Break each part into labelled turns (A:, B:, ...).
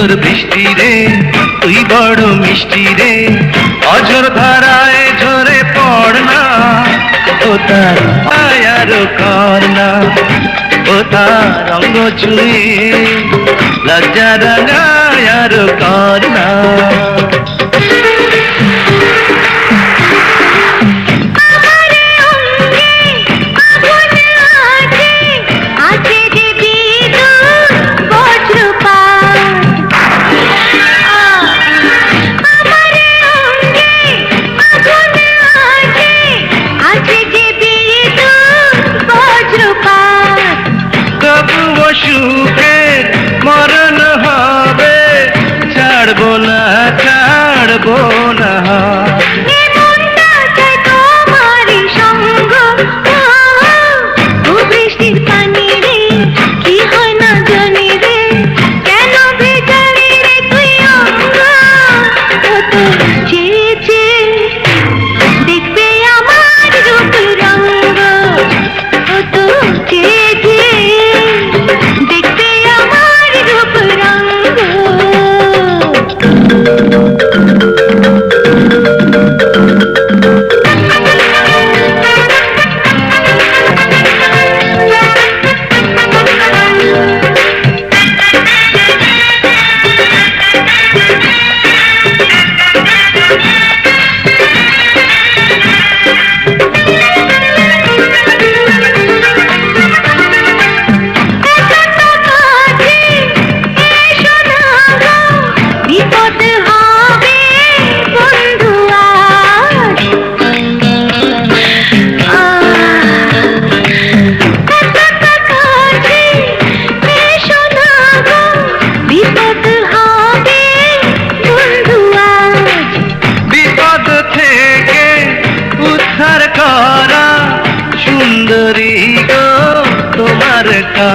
A: তোর বৃষ্টি রে, তুই বড় মিষ্টি রে। অজর ধারায় ঝরে পড় না, ও তার আয়ারো কর না ও তার রঙ ছুঁয়ে। লজ্জা রাঙায়ারো কর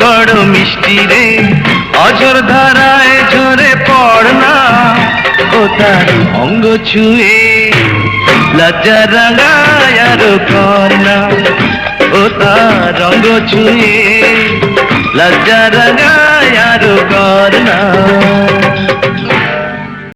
A: বড় মিষ্টি রে। অজর ধারায় ঝরে পড় না। ও তার অঙ্গ ছুঁয়ে লজ্জা রাঙায়ার কর না। ও তার রঙ্গ ছুঁয়ে লজ্জা রাঙায়ার কর না।